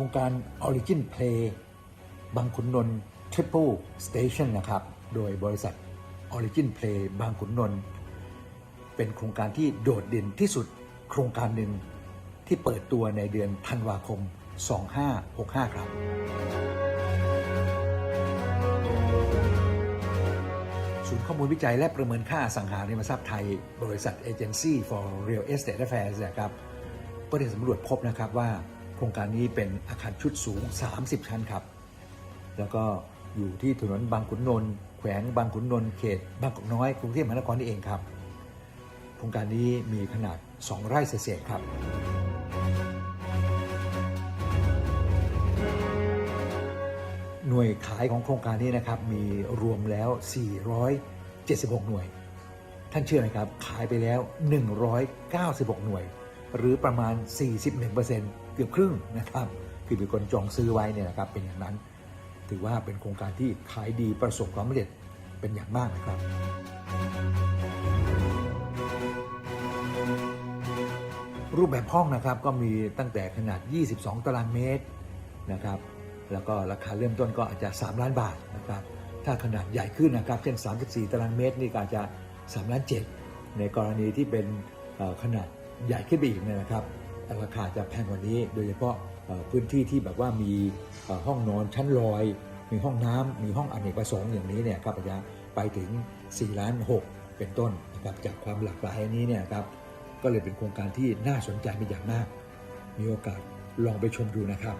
รงการ Origin Play บางขุนนนท์ Triple Station นะครับ โดยบริษัท Origin Play บางขุนนนท์เป็นโครงการที่โดดเด่นที่สุดโครงการหนึ่งที่เปิดตัวในเดือนธันวาคม 2565 ครับ ศูนย์ข้อมูลวิจัยและประเมินค่าสังหาริมทรัพย์ไทย บริษัท Agency for Real Estate Affairs นะครับก็ได้สำรวจพบนะครับว่า ครงการนี้เป็นอาคารชุดสูง 30 ชั้นครับ แล้วก็อยู่ที่ถนนบางขุนนนท์แขวงบางขุนนนท์เขต บางกอกน้อยกรุงเทพมหานครนี่เองครับ โครงการนี้มีขนาด 2 ไร่เศษครับ หน่วยขายของโครงการนี้นะครับมีรวมแล้ว 476 หน่วย ท่านเชื่อไหมครับ ขายไปแล้ว 196 หน่วย หรือประมาณ 41%เกือบครึ่งนะครับคือมีคนจองซื้อไว้เนี่ยนะครับเป็นอย่างนั้น ถือว่าเป็นโครงการที่ขายดีประสบความสำเร็จเป็นอย่างมากนะครับรูปแบบห้องนะครับก็มีตั้งแต่ขนาด 22 ตารางเมตรนะครับ แล้วก็ราคาเริ่มต้นก็อาจจะ 3 ล้านบาทนะครับ ถ้าขนาดใหญ่ขึ้นนะครับ เช่น 34 ตารางเมตรนี่ก็อาจจะ3ล้าน7ในกรณีที่เป็นขนาดใหญ่ขึ้นไปอีกนะครับ ราคาจะแพงกว่านี้ โดยเฉพาะพื้นที่ที่แบบว่ามีห้องนอนชั้นลอย มีห้องน้ำมีห้องอเนกประสงค์อย่างนี้เนี่ยครับอาจจะไปถึง4ล้าน6เป็นต้นนะครับจากความหลากหลายนี้เนี่ยครับก็เลยเป็นโครงการที่น่าสนใจเป็นอย่างมาก มีโอกาสลองไปชมดูนะครับ